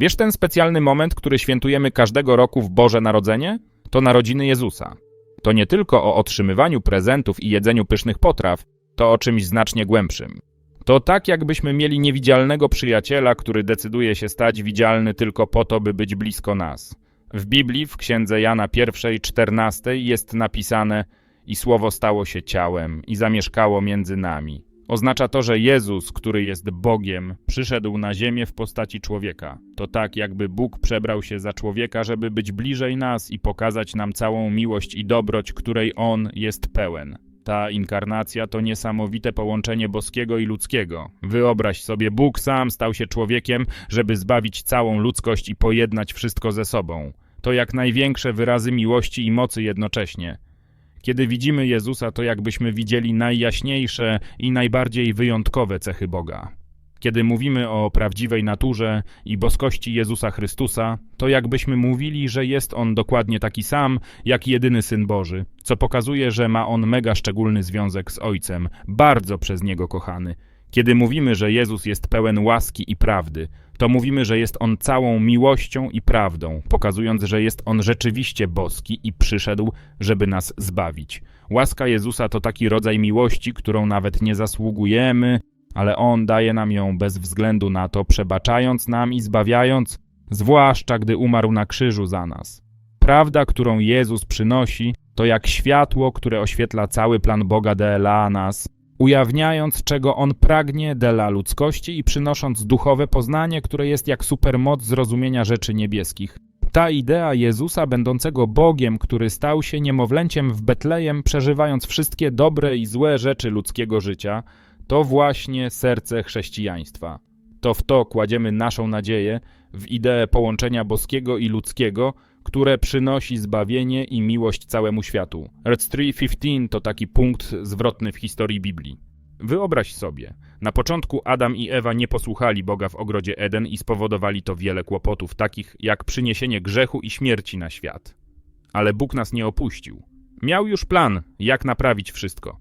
Wiesz ten specjalny moment, który świętujemy każdego roku w Boże Narodzenie? To narodziny Jezusa. To nie tylko o otrzymywaniu prezentów i jedzeniu pysznych potraw, to o czymś znacznie głębszym. To tak, jakbyśmy mieli niewidzialnego przyjaciela, który decyduje się stać widzialny tylko po to, by być blisko nas. W Biblii, w księdze Jana 1, 14 jest napisane i słowo stało się ciałem i zamieszkało między nami. Oznacza to, że Jezus, który jest Bogiem, przyszedł na ziemię w postaci człowieka. To tak, jakby Bóg przebrał się za człowieka, żeby być bliżej nas i pokazać nam całą miłość i dobroć, której On jest pełen. Ta inkarnacja to niesamowite połączenie boskiego i ludzkiego. Wyobraź sobie, Bóg sam stał się człowiekiem, żeby zbawić całą ludzkość i pojednać wszystko ze sobą. To jak największe wyrazy miłości i mocy jednocześnie. Kiedy widzimy Jezusa, to jakbyśmy widzieli najjaśniejsze i najbardziej wyjątkowe cechy Boga. Kiedy mówimy o prawdziwej naturze i boskości Jezusa Chrystusa, to jakbyśmy mówili, że jest On dokładnie taki sam, jak jedyny Syn Boży, co pokazuje, że ma On mega szczególny związek z Ojcem, bardzo przez Niego kochany. Kiedy mówimy, że Jezus jest pełen łaski i prawdy, to mówimy, że jest On całą miłością i prawdą, pokazując, że jest On rzeczywiście boski i przyszedł, żeby nas zbawić. Łaska Jezusa to taki rodzaj miłości, którą nawet nie zasługujemy, ale On daje nam ją bez względu na to, przebaczając nam i zbawiając, zwłaszcza gdy umarł na krzyżu za nas. Prawda, którą Jezus przynosi, to jak światło, które oświetla cały plan Boga dla nas, ujawniając, czego On pragnie dla ludzkości i przynosząc duchowe poznanie, które jest jak supermoc zrozumienia rzeczy niebieskich. Ta idea Jezusa będącego Bogiem, który stał się niemowlęciem w Betlejem, przeżywając wszystkie dobre i złe rzeczy ludzkiego życia, to właśnie serce chrześcijaństwa. To w to kładziemy naszą nadzieję, w ideę połączenia boskiego i ludzkiego, które przynosi zbawienie i miłość całemu światu. Red 3.15 to taki punkt zwrotny w historii Biblii. Wyobraź sobie, na początku Adam i Ewa nie posłuchali Boga w ogrodzie Eden i spowodowali to wiele kłopotów, takich jak przyniesienie grzechu i śmierci na świat. Ale Bóg nas nie opuścił. Miał już plan, jak naprawić wszystko.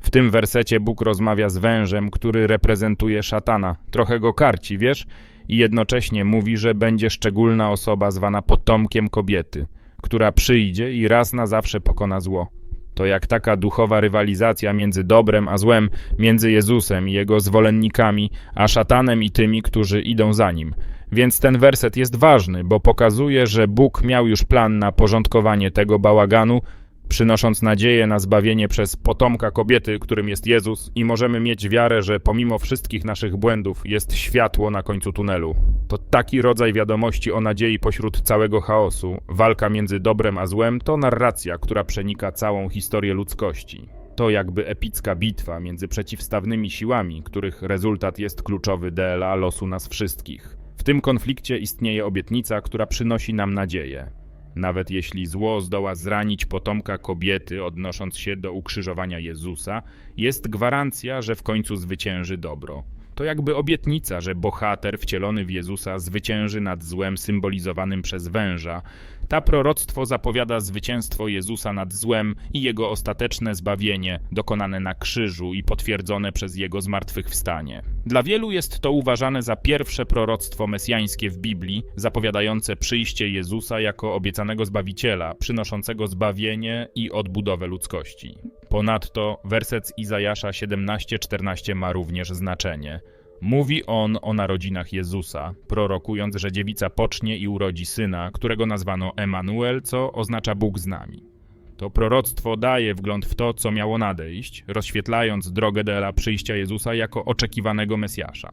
W tym wersecie Bóg rozmawia z wężem, który reprezentuje szatana. Trochę go karci, wiesz? I jednocześnie mówi, że będzie szczególna osoba zwana potomkiem kobiety, która przyjdzie i raz na zawsze pokona zło. To jak taka duchowa rywalizacja między dobrem a złem, między Jezusem i jego zwolennikami, a szatanem i tymi, którzy idą za nim. Więc ten werset jest ważny, bo pokazuje, że Bóg miał już plan na porządkowanie tego bałaganu, przynosząc nadzieję na zbawienie przez potomka kobiety, którym jest Jezus, i możemy mieć wiarę, że pomimo wszystkich naszych błędów jest światło na końcu tunelu. To taki rodzaj wiadomości o nadziei pośród całego chaosu. Walka między dobrem a złem to narracja, która przenika całą historię ludzkości. To jakby epicka bitwa między przeciwstawnymi siłami, których rezultat jest kluczowy dla losu nas wszystkich. W tym konflikcie istnieje obietnica, która przynosi nam nadzieję. Nawet jeśli zło zdoła zranić potomka kobiety, odnosząc się do ukrzyżowania Jezusa, jest gwarancja, że w końcu zwycięży dobro. To jakby obietnica, że bohater wcielony w Jezusa zwycięży nad złem symbolizowanym przez węża. Ta proroctwo zapowiada zwycięstwo Jezusa nad złem i jego ostateczne zbawienie, dokonane na krzyżu i potwierdzone przez jego zmartwychwstanie. Dla wielu jest to uważane za pierwsze proroctwo mesjańskie w Biblii, zapowiadające przyjście Jezusa jako obiecanego Zbawiciela, przynoszącego zbawienie i odbudowę ludzkości. Ponadto werset z Izajasza 17:14 ma również znaczenie. Mówi on o narodzinach Jezusa, prorokując, że dziewica pocznie i urodzi syna, którego nazwano Emanuel, co oznacza Bóg z nami. To proroctwo daje wgląd w to, co miało nadejść, rozświetlając drogę dla przyjścia Jezusa jako oczekiwanego Mesjasza.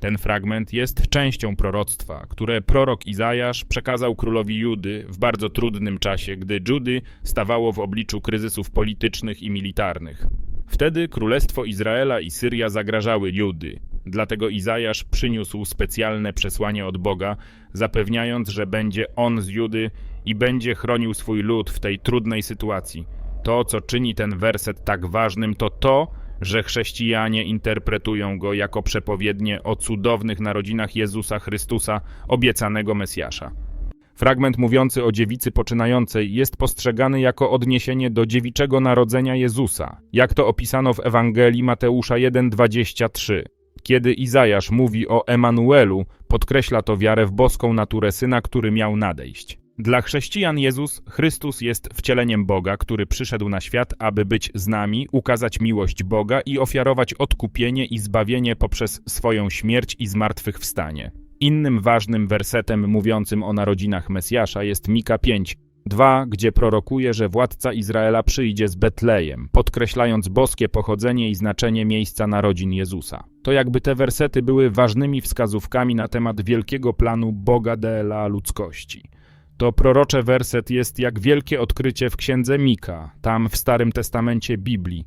Ten fragment jest częścią proroctwa, które prorok Izajasz przekazał królowi Judy w bardzo trudnym czasie, gdy Judy stawało w obliczu kryzysów politycznych i militarnych. Wtedy królestwo Izraela i Syria zagrażały Judy. Dlatego Izajasz przyniósł specjalne przesłanie od Boga, zapewniając, że będzie on z Judy i będzie chronił swój lud w tej trudnej sytuacji. To, co czyni ten werset tak ważnym, to to, że chrześcijanie interpretują go jako przepowiednie o cudownych narodzinach Jezusa Chrystusa, obiecanego Mesjasza. Fragment mówiący o dziewicy poczynającej jest postrzegany jako odniesienie do dziewiczego narodzenia Jezusa, jak to opisano w Ewangelii Mateusza 1:23. Kiedy Izajasz mówi o Emanuelu, podkreśla to wiarę w boską naturę Syna, który miał nadejść. Dla chrześcijan Jezus Chrystus jest wcieleniem Boga, który przyszedł na świat, aby być z nami, ukazać miłość Boga i ofiarować odkupienie i zbawienie poprzez swoją śmierć i zmartwychwstanie. Innym ważnym wersetem mówiącym o narodzinach Mesjasza jest Mika 5, 2, gdzie prorokuje, że władca Izraela przyjdzie z Betlejem, podkreślając boskie pochodzenie i znaczenie miejsca narodzin Jezusa. To jakby te wersety były ważnymi wskazówkami na temat wielkiego planu Boga dla ludzkości. To prorocze werset jest jak wielkie odkrycie w księdze Mika, tam w Starym Testamencie Biblii.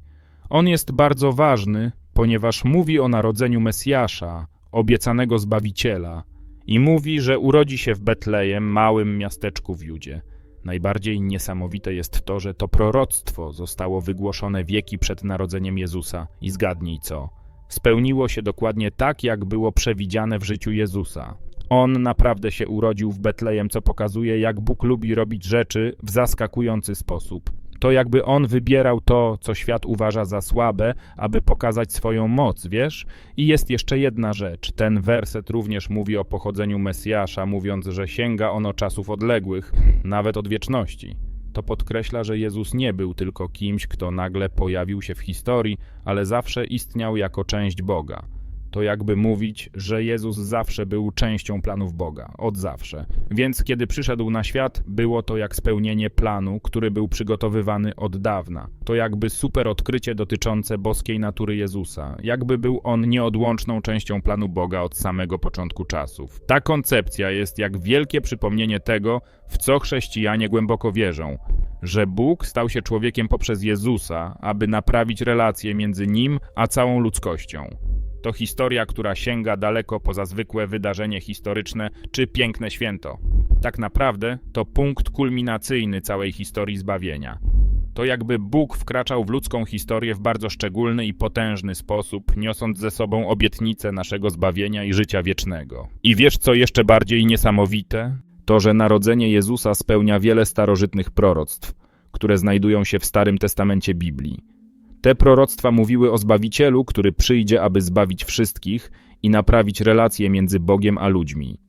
On jest bardzo ważny, ponieważ mówi o narodzeniu Mesjasza, obiecanego Zbawiciela, i mówi, że urodzi się w Betlejem, małym miasteczku w Judzie. Najbardziej niesamowite jest to, że to proroctwo zostało wygłoszone wieki przed narodzeniem Jezusa. I zgadnij co? Spełniło się dokładnie tak, jak było przewidziane w życiu Jezusa. On naprawdę się urodził w Betlejem, co pokazuje, jak Bóg lubi robić rzeczy w zaskakujący sposób. To jakby on wybierał to, co świat uważa za słabe, aby pokazać swoją moc, wiesz? I jest jeszcze jedna rzecz. Ten werset również mówi o pochodzeniu Mesjasza, mówiąc, że sięga ono czasów odległych, nawet od wieczności. To podkreśla, że Jezus nie był tylko kimś, kto nagle pojawił się w historii, ale zawsze istniał jako część Boga. To jakby mówić, że Jezus zawsze był częścią planów Boga, od zawsze. Więc kiedy przyszedł na świat, było to jak spełnienie planu, który był przygotowywany od dawna. To jakby super odkrycie dotyczące boskiej natury Jezusa. Jakby był on nieodłączną częścią planu Boga od samego początku czasów. Ta koncepcja jest jak wielkie przypomnienie tego, w co chrześcijanie głęboko wierzą. Że Bóg stał się człowiekiem poprzez Jezusa, aby naprawić relacje między nim a całą ludzkością. To historia, która sięga daleko poza zwykłe wydarzenie historyczne czy piękne święto. Tak naprawdę to punkt kulminacyjny całej historii zbawienia. To jakby Bóg wkraczał w ludzką historię w bardzo szczególny i potężny sposób, niosąc ze sobą obietnicę naszego zbawienia i życia wiecznego. I wiesz co jeszcze bardziej niesamowite? To, że narodzenie Jezusa spełnia wiele starożytnych proroctw, które znajdują się w Starym Testamencie Biblii. Te proroctwa mówiły o Zbawicielu, który przyjdzie, aby zbawić wszystkich i naprawić relacje między Bogiem a ludźmi.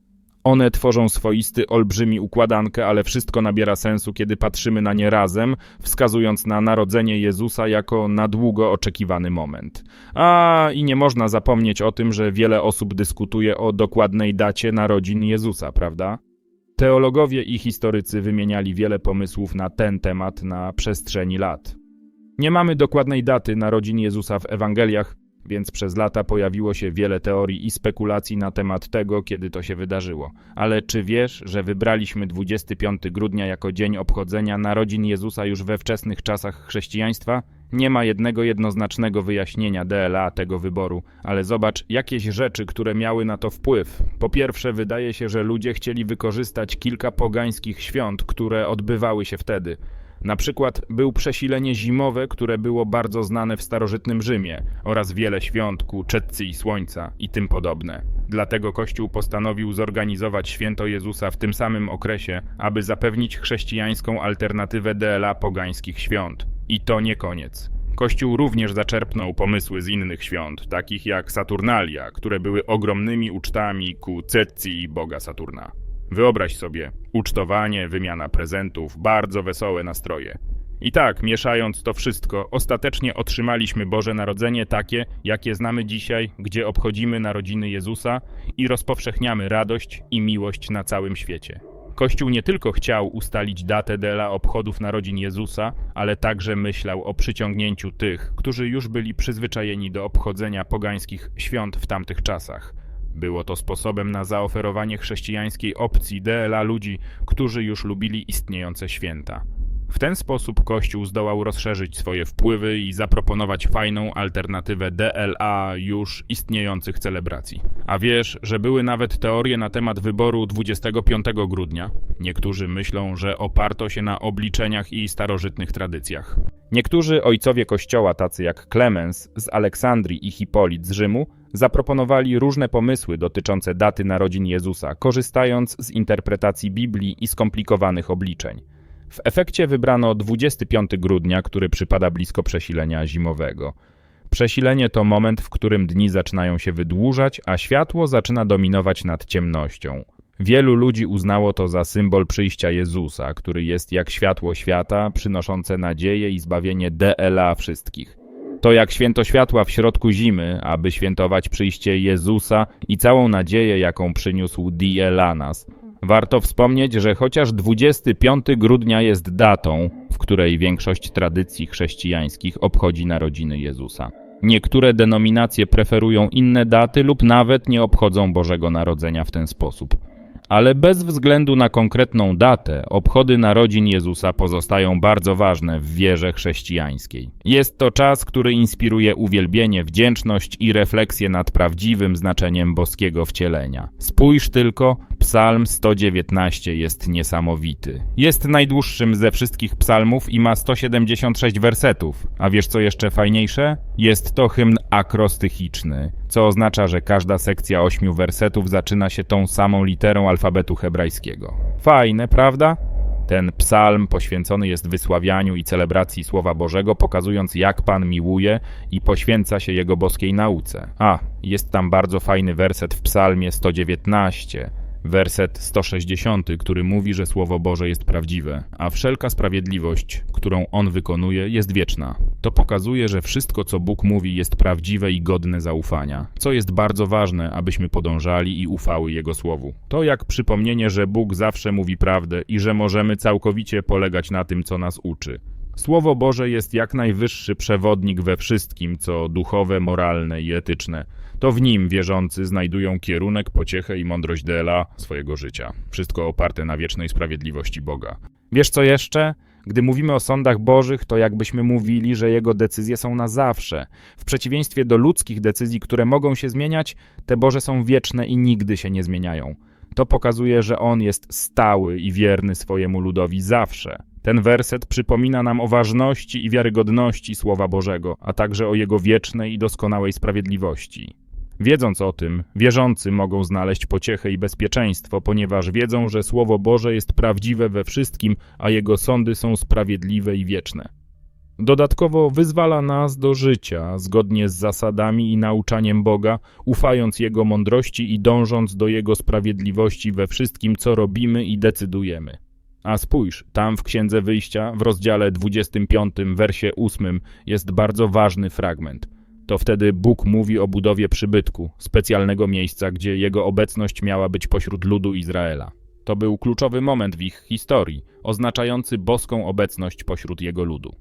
One tworzą swoisty, olbrzymi układankę, ale wszystko nabiera sensu, kiedy patrzymy na nie razem, wskazując na narodzenie Jezusa jako na długo oczekiwany moment. A i nie można zapomnieć o tym, że wiele osób dyskutuje o dokładnej dacie narodzin Jezusa, prawda? Teologowie i historycy wymieniali wiele pomysłów na ten temat na przestrzeni lat. Nie mamy dokładnej daty narodzin Jezusa w Ewangeliach, więc przez lata pojawiło się wiele teorii i spekulacji na temat tego, kiedy to się wydarzyło. Ale czy wiesz, że wybraliśmy 25 grudnia jako dzień obchodzenia narodzin Jezusa już we wczesnych czasach chrześcijaństwa? Nie ma jednego jednoznacznego wyjaśnienia DLA tego wyboru, ale zobacz jakieś rzeczy, które miały na to wpływ. Po pierwsze, wydaje się, że ludzie chcieli wykorzystać kilka pogańskich świąt, które odbywały się wtedy. Na przykład był przesilenie zimowe, które było bardzo znane w starożytnym Rzymie oraz wiele świąt ku Czetcji Słońca i tym podobne. Dlatego Kościół postanowił zorganizować święto Jezusa w tym samym okresie, aby zapewnić chrześcijańską alternatywę DLA pogańskich świąt. I to nie koniec. Kościół również zaczerpnął pomysły z innych świąt, takich jak Saturnalia, które były ogromnymi ucztami ku Cetcji boga Saturna. Wyobraź sobie, ucztowanie, wymiana prezentów, bardzo wesołe nastroje. I tak, mieszając to wszystko, ostatecznie otrzymaliśmy Boże Narodzenie takie, jakie znamy dzisiaj, gdzie obchodzimy narodziny Jezusa i rozpowszechniamy radość i miłość na całym świecie. Kościół nie tylko chciał ustalić datę dla obchodów narodzin Jezusa, ale także myślał o przyciągnięciu tych, którzy już byli przyzwyczajeni do obchodzenia pogańskich świąt w tamtych czasach. Było to sposobem na zaoferowanie chrześcijańskiej opcji dla ludzi, którzy już lubili istniejące święta. W ten sposób Kościół zdołał rozszerzyć swoje wpływy i zaproponować fajną alternatywę DLA już istniejących celebracji. A wiesz, że były nawet teorie na temat wyboru 25 grudnia? Niektórzy myślą, że oparto się na obliczeniach i starożytnych tradycjach. Niektórzy ojcowie kościoła, tacy jak Klemens z Aleksandrii i Hipolit z Rzymu, zaproponowali różne pomysły dotyczące daty narodzin Jezusa, korzystając z interpretacji Biblii i skomplikowanych obliczeń. W efekcie wybrano 25 grudnia, który przypada blisko przesilenia zimowego. Przesilenie to moment, w którym dni zaczynają się wydłużać, a światło zaczyna dominować nad ciemnością. Wielu ludzi uznało to za symbol przyjścia Jezusa, który jest jak światło świata, przynoszące nadzieję i zbawienie DLA wszystkich. To jak święto światła w środku zimy, aby świętować przyjście Jezusa i całą nadzieję, jaką przyniósł DLA nas. Warto wspomnieć, że chociaż 25 grudnia jest datą, w której większość tradycji chrześcijańskich obchodzi narodziny Jezusa. Niektóre denominacje preferują inne daty lub nawet nie obchodzą Bożego Narodzenia w ten sposób. Ale bez względu na konkretną datę, obchody narodzin Jezusa pozostają bardzo ważne w wierze chrześcijańskiej. Jest to czas, który inspiruje uwielbienie, wdzięczność i refleksję nad prawdziwym znaczeniem boskiego wcielenia. Spójrz tylko, Psalm 119 jest niesamowity. Jest najdłuższym ze wszystkich psalmów i ma 176 wersetów. A wiesz co jeszcze fajniejsze? Jest to hymn akrostychiczny, co oznacza, że każda sekcja ośmiu wersetów zaczyna się tą samą literą alfabetu hebrajskiego. Fajne, prawda? Ten psalm poświęcony jest wysławianiu i celebracji Słowa Bożego, pokazując jak Pan miłuje i poświęca się Jego boskiej nauce. A, jest tam bardzo fajny werset w psalmie 119, werset 160, który mówi, że Słowo Boże jest prawdziwe, a wszelka sprawiedliwość, którą On wykonuje, jest wieczna. To pokazuje, że wszystko, co Bóg mówi, jest prawdziwe i godne zaufania, co jest bardzo ważne, abyśmy podążali i ufały Jego Słowu. To jak przypomnienie, że Bóg zawsze mówi prawdę i że możemy całkowicie polegać na tym, co nas uczy. Słowo Boże jest jak najwyższy przewodnik we wszystkim, co duchowe, moralne i etyczne. To w nim wierzący znajdują kierunek, pociechę i mądrość Dela swojego życia. Wszystko oparte na wiecznej sprawiedliwości Boga. Wiesz co jeszcze? Gdy mówimy o sądach bożych, to jakbyśmy mówili, że jego decyzje są na zawsze. W przeciwieństwie do ludzkich decyzji, które mogą się zmieniać, te Boże są wieczne i nigdy się nie zmieniają. To pokazuje, że on jest stały i wierny swojemu ludowi zawsze. Ten werset przypomina nam o ważności i wiarygodności Słowa Bożego, a także o jego wiecznej i doskonałej sprawiedliwości. Wiedząc o tym, wierzący mogą znaleźć pociechę i bezpieczeństwo, ponieważ wiedzą, że Słowo Boże jest prawdziwe we wszystkim, a jego sądy są sprawiedliwe i wieczne. Dodatkowo wyzwala nas do życia zgodnie z zasadami i nauczaniem Boga, ufając Jego mądrości i dążąc do Jego sprawiedliwości we wszystkim, co robimy i decydujemy. A spójrz, tam w Księdze Wyjścia, w rozdziale 25, wersie 8, jest bardzo ważny fragment. To wtedy Bóg mówi o budowie przybytku, specjalnego miejsca, gdzie Jego obecność miała być pośród ludu Izraela. To był kluczowy moment w ich historii, oznaczający boską obecność pośród Jego ludu.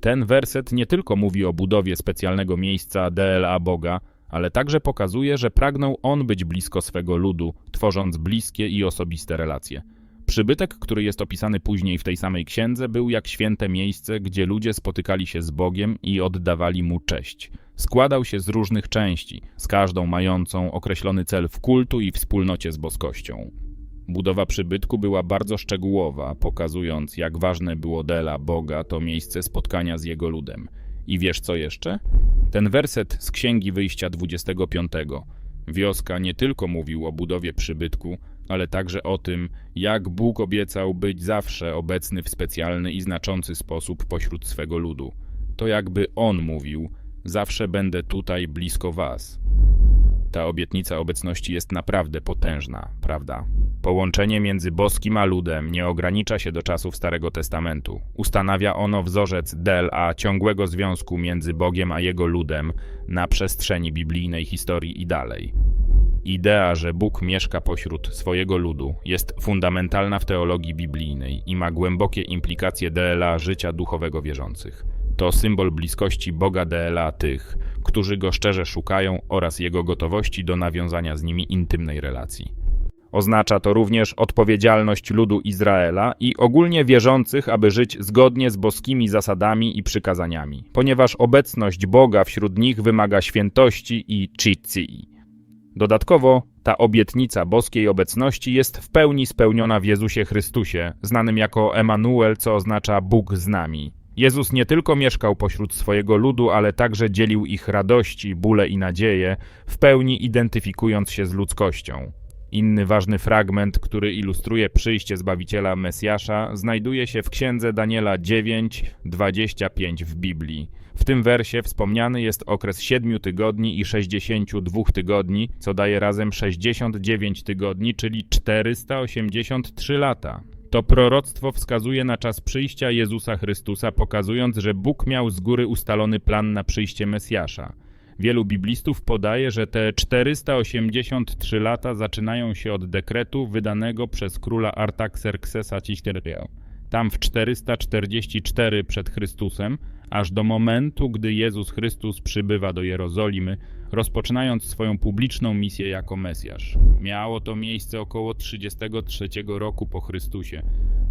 Ten werset nie tylko mówi o budowie specjalnego miejsca DLA Boga, ale także pokazuje, że pragnął on być blisko swego ludu, tworząc bliskie i osobiste relacje. Przybytek, który jest opisany później w tej samej księdze, był jak święte miejsce, gdzie ludzie spotykali się z Bogiem i oddawali mu cześć. Składał się z różnych części, z każdą mającą określony cel w kultu i wspólnocie z boskością. Budowa przybytku była bardzo szczegółowa, pokazując, jak ważne było Dela Boga to miejsce spotkania z jego ludem. I wiesz co jeszcze? Ten werset z Księgi Wyjścia 25. Wioska nie tylko mówił o budowie przybytku, ale także o tym, jak Bóg obiecał być zawsze obecny w specjalny i znaczący sposób pośród swego ludu. To jakby On mówił: Zawsze będę tutaj blisko Was. Ta obietnica obecności jest naprawdę potężna, prawda? Połączenie między boskim a ludem nie ogranicza się do czasów Starego Testamentu. Ustanawia ono wzorzec del a ciągłego związku między Bogiem a jego ludem na przestrzeni biblijnej historii i dalej. Idea, że Bóg mieszka pośród swojego ludu, jest fundamentalna w teologii biblijnej i ma głębokie implikacje DLA życia duchowego wierzących. To symbol bliskości Boga DLA tych, którzy go szczerze szukają oraz jego gotowości do nawiązania z nimi intymnej relacji. Oznacza to również odpowiedzialność ludu Izraela i ogólnie wierzących, aby żyć zgodnie z boskimi zasadami i przykazaniami, ponieważ obecność Boga wśród nich wymaga świętości i czitzi. Dodatkowo ta obietnica boskiej obecności jest w pełni spełniona w Jezusie Chrystusie, znanym jako Emanuel, co oznacza Bóg z nami. Jezus nie tylko mieszkał pośród swojego ludu, ale także dzielił ich radości, bóle i nadzieje, w pełni identyfikując się z ludzkością. Inny ważny fragment, który ilustruje przyjście Zbawiciela Mesjasza, znajduje się w księdze Daniela 9:25 w Biblii. W tym wersie wspomniany jest okres 7 tygodni i 62 tygodni, co daje razem 69 tygodni, czyli 483 lata. To proroctwo wskazuje na czas przyjścia Jezusa Chrystusa, pokazując, że Bóg miał z góry ustalony plan na przyjście Mesjasza. Wielu biblistów podaje, że te 483 lata zaczynają się od dekretu wydanego przez króla Artaxerxesa Ciśnierię. Tam w 444 przed Chrystusem, aż do momentu, gdy Jezus Chrystus przybywa do Jerozolimy, rozpoczynając swoją publiczną misję jako Mesjasz. Miało to miejsce około 33 roku po Chrystusie.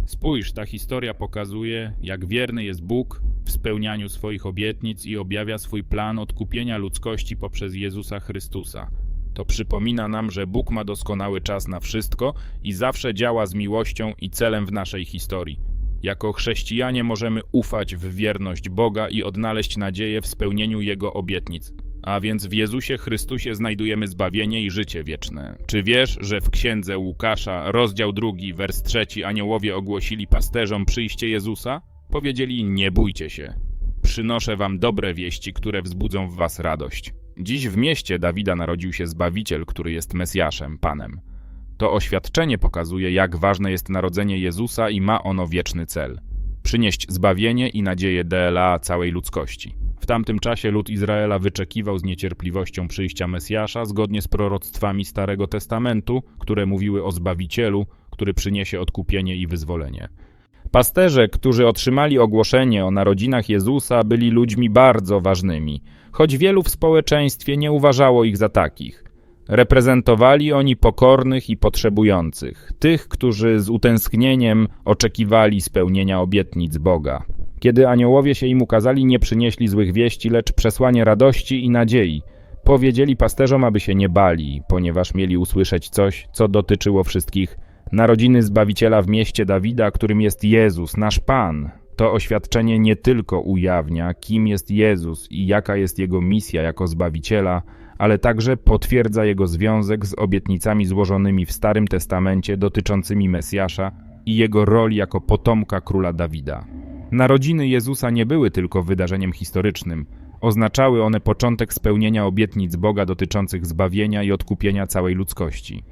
Spójrz, ta historia pokazuje, jak wierny jest Bóg w spełnianiu swoich obietnic i objawia swój plan odkupienia ludzkości poprzez Jezusa Chrystusa. To przypomina nam, że Bóg ma doskonały czas na wszystko i zawsze działa z miłością i celem w naszej historii. Jako chrześcijanie możemy ufać w wierność Boga i odnaleźć nadzieję w spełnieniu Jego obietnic. A więc w Jezusie Chrystusie znajdujemy zbawienie i życie wieczne. Czy wiesz, że w księdze Łukasza, rozdział drugi, wers trzeci, aniołowie ogłosili pasterzom przyjście Jezusa? Powiedzieli: Nie bójcie się. Przynoszę wam dobre wieści, które wzbudzą w was radość. Dziś w mieście Dawida narodził się Zbawiciel, który jest Mesjaszem, Panem. To oświadczenie pokazuje, jak ważne jest narodzenie Jezusa i ma ono wieczny cel przynieść zbawienie i nadzieję DLA całej ludzkości. W tamtym czasie lud Izraela wyczekiwał z niecierpliwością przyjścia Mesjasza zgodnie z proroctwami Starego Testamentu, które mówiły o Zbawicielu, który przyniesie odkupienie i wyzwolenie. Pasterze, którzy otrzymali ogłoszenie o narodzinach Jezusa, byli ludźmi bardzo ważnymi, choć wielu w społeczeństwie nie uważało ich za takich. Reprezentowali oni pokornych i potrzebujących, tych, którzy z utęsknieniem oczekiwali spełnienia obietnic Boga. Kiedy aniołowie się im ukazali, nie przynieśli złych wieści, lecz przesłanie radości i nadziei. Powiedzieli pasterzom, aby się nie bali, ponieważ mieli usłyszeć coś, co dotyczyło wszystkich narodziny Zbawiciela w mieście Dawida, którym jest Jezus, nasz Pan. To oświadczenie nie tylko ujawnia, kim jest Jezus i jaka jest Jego misja jako Zbawiciela, ale także potwierdza Jego związek z obietnicami złożonymi w Starym Testamencie dotyczącymi Mesjasza i Jego roli jako potomka króla Dawida. Narodziny Jezusa nie były tylko wydarzeniem historycznym, oznaczały one początek spełnienia obietnic Boga dotyczących zbawienia i odkupienia całej ludzkości.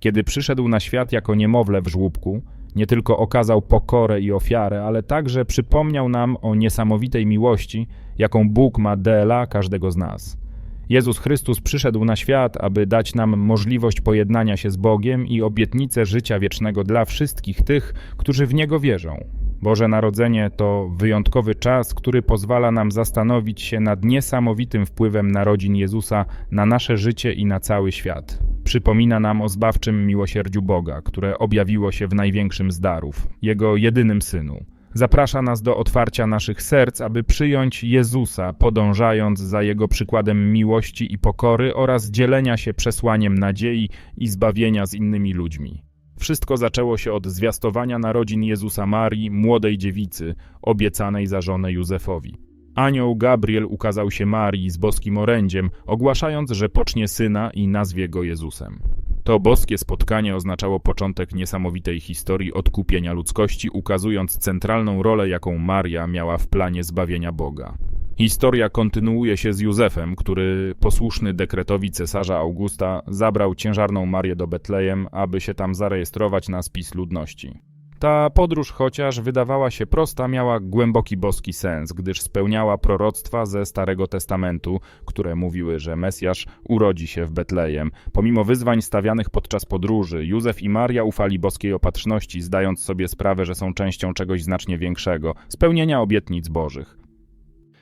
Kiedy przyszedł na świat jako niemowlę w żłóbku, nie tylko okazał pokorę i ofiarę, ale także przypomniał nam o niesamowitej miłości, jaką Bóg ma dla każdego z nas. Jezus Chrystus przyszedł na świat, aby dać nam możliwość pojednania się z Bogiem i obietnicę życia wiecznego dla wszystkich tych, którzy w Niego wierzą. Boże Narodzenie to wyjątkowy czas, który pozwala nam zastanowić się nad niesamowitym wpływem narodzin Jezusa na nasze życie i na cały świat. Przypomina nam o zbawczym miłosierdziu Boga, które objawiło się w największym z darów, Jego jedynym Synu. Zaprasza nas do otwarcia naszych serc, aby przyjąć Jezusa, podążając za Jego przykładem miłości i pokory oraz dzielenia się przesłaniem nadziei i zbawienia z innymi ludźmi. Wszystko zaczęło się od zwiastowania narodzin Jezusa Marii, młodej dziewicy, obiecanej za żonę Józefowi. Anioł Gabriel ukazał się Marii z boskim orędziem, ogłaszając, że pocznie syna i nazwie go Jezusem. To boskie spotkanie oznaczało początek niesamowitej historii odkupienia ludzkości, ukazując centralną rolę, jaką Maria miała w planie zbawienia Boga. Historia kontynuuje się z Józefem, który, posłuszny dekretowi cesarza Augusta, zabrał ciężarną Marię do Betlejem, aby się tam zarejestrować na spis ludności. Ta podróż, chociaż wydawała się prosta, miała głęboki boski sens, gdyż spełniała proroctwa ze Starego Testamentu, które mówiły, że Mesjasz urodzi się w Betlejem. Pomimo wyzwań stawianych podczas podróży, Józef i Maria ufali boskiej opatrzności, zdając sobie sprawę, że są częścią czegoś znacznie większego spełnienia obietnic bożych.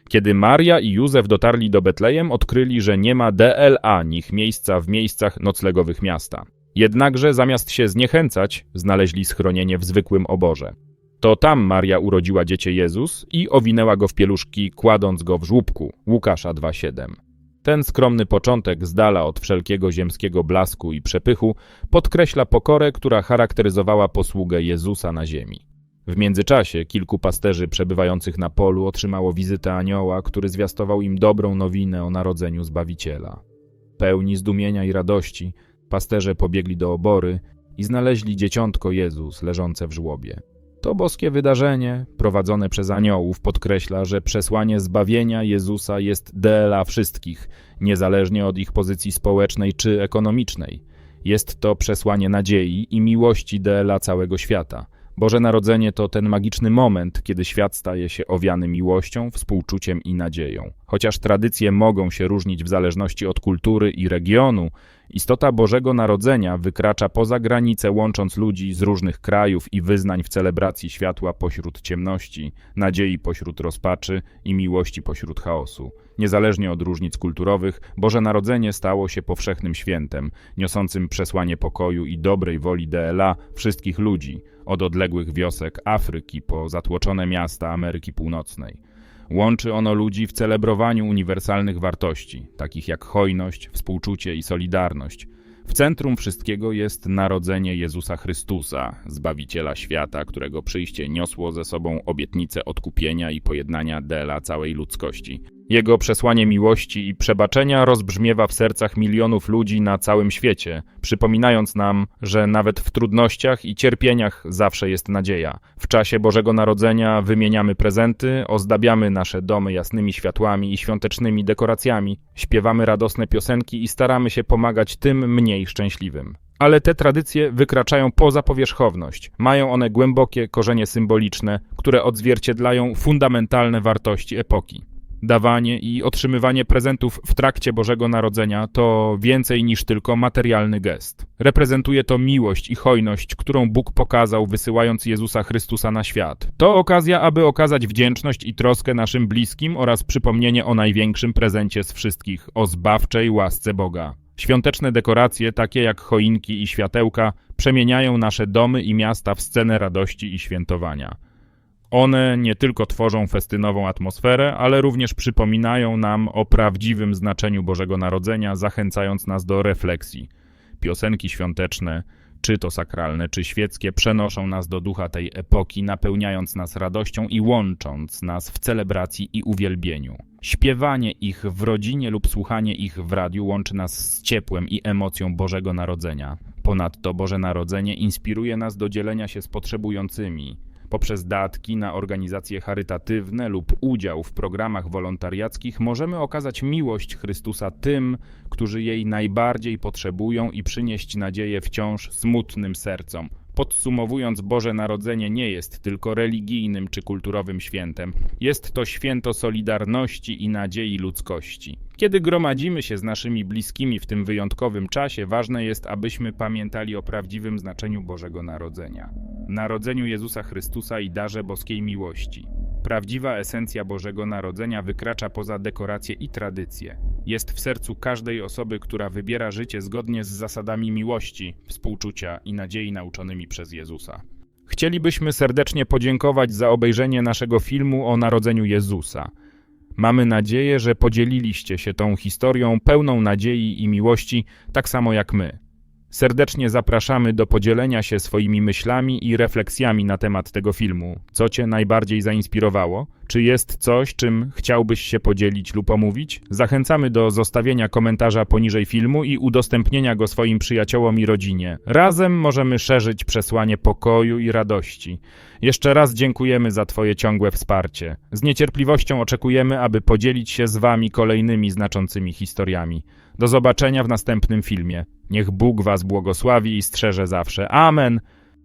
Kiedy Maria i Józef dotarli do Betlejem, odkryli, że nie ma DLA nich miejsca w miejscach noclegowych miasta. Jednakże zamiast się zniechęcać, znaleźli schronienie w zwykłym oborze. To tam Maria urodziła dziecię Jezus i owinęła go w pieluszki, kładąc go w żłóbku. Łukasza 2,7. Ten skromny początek, z dala od wszelkiego ziemskiego blasku i przepychu, podkreśla pokorę, która charakteryzowała posługę Jezusa na ziemi. W międzyczasie kilku pasterzy przebywających na polu otrzymało wizytę anioła, który zwiastował im dobrą nowinę o narodzeniu Zbawiciela. Pełni zdumienia i radości, Pasterze pobiegli do obory i znaleźli dzieciątko Jezus leżące w żłobie. To boskie wydarzenie, prowadzone przez aniołów, podkreśla, że przesłanie zbawienia Jezusa jest dla wszystkich, niezależnie od ich pozycji społecznej czy ekonomicznej. Jest to przesłanie nadziei i miłości dla całego świata. Boże Narodzenie to ten magiczny moment, kiedy świat staje się owiany miłością, współczuciem i nadzieją. Chociaż tradycje mogą się różnić w zależności od kultury i regionu, istota Bożego Narodzenia wykracza poza granice, łącząc ludzi z różnych krajów i wyznań w celebracji światła pośród ciemności, nadziei pośród rozpaczy i miłości pośród chaosu. Niezależnie od różnic kulturowych, Boże Narodzenie stało się powszechnym świętem, niosącym przesłanie pokoju i dobrej woli DLA wszystkich ludzi, od odległych wiosek Afryki po zatłoczone miasta Ameryki Północnej. Łączy ono ludzi w celebrowaniu uniwersalnych wartości, takich jak hojność, współczucie i solidarność. W centrum wszystkiego jest narodzenie Jezusa Chrystusa, Zbawiciela świata, którego przyjście niosło ze sobą obietnicę odkupienia i pojednania dla całej ludzkości. Jego przesłanie miłości i przebaczenia rozbrzmiewa w sercach milionów ludzi na całym świecie, przypominając nam, że nawet w trudnościach i cierpieniach zawsze jest nadzieja. W czasie Bożego Narodzenia wymieniamy prezenty, ozdabiamy nasze domy jasnymi światłami i świątecznymi dekoracjami, śpiewamy radosne piosenki i staramy się pomagać tym mniej szczęśliwym. Ale te tradycje wykraczają poza powierzchowność. Mają one głębokie korzenie symboliczne, które odzwierciedlają fundamentalne wartości epoki. Dawanie i otrzymywanie prezentów w trakcie Bożego Narodzenia to więcej niż tylko materialny gest. Reprezentuje to miłość i hojność, którą Bóg pokazał, wysyłając Jezusa Chrystusa na świat. To okazja, aby okazać wdzięczność i troskę naszym bliskim oraz przypomnienie o największym prezencie z wszystkich o zbawczej łasce Boga. Świąteczne dekoracje, takie jak choinki i światełka, przemieniają nasze domy i miasta w scenę radości i świętowania. One nie tylko tworzą festynową atmosferę, ale również przypominają nam o prawdziwym znaczeniu Bożego Narodzenia, zachęcając nas do refleksji. Piosenki świąteczne, czy to sakralne, czy świeckie, przenoszą nas do ducha tej epoki, napełniając nas radością i łącząc nas w celebracji i uwielbieniu. Śpiewanie ich w rodzinie lub słuchanie ich w radiu łączy nas z ciepłem i emocją Bożego Narodzenia. Ponadto Boże Narodzenie inspiruje nas do dzielenia się z potrzebującymi, Poprzez datki na organizacje charytatywne lub udział w programach wolontariackich możemy okazać miłość Chrystusa tym, którzy jej najbardziej potrzebują i przynieść nadzieję wciąż smutnym sercom. Podsumowując, Boże Narodzenie nie jest tylko religijnym czy kulturowym świętem. Jest to święto solidarności i nadziei ludzkości. Kiedy gromadzimy się z naszymi bliskimi w tym wyjątkowym czasie, ważne jest, abyśmy pamiętali o prawdziwym znaczeniu Bożego Narodzenia. Narodzeniu Jezusa Chrystusa i darze boskiej miłości. Prawdziwa esencja Bożego Narodzenia wykracza poza dekoracje i tradycje. Jest w sercu każdej osoby, która wybiera życie zgodnie z zasadami miłości, współczucia i nadziei nauczonymi przez Jezusa. Chcielibyśmy serdecznie podziękować za obejrzenie naszego filmu o narodzeniu Jezusa. Mamy nadzieję, że podzieliliście się tą historią pełną nadziei i miłości, tak samo jak my. Serdecznie zapraszamy do podzielenia się swoimi myślami i refleksjami na temat tego filmu. Co Cię najbardziej zainspirowało? Czy jest coś, czym chciałbyś się podzielić lub omówić? Zachęcamy do zostawienia komentarza poniżej filmu i udostępnienia go swoim przyjaciołom i rodzinie. Razem możemy szerzyć przesłanie pokoju i radości. Jeszcze raz dziękujemy za Twoje ciągłe wsparcie. Z niecierpliwością oczekujemy, aby podzielić się z Wami kolejnymi znaczącymi historiami. Do zobaczenia w następnym filmie. Niech Bóg Was błogosławi i strzeże zawsze. Amen.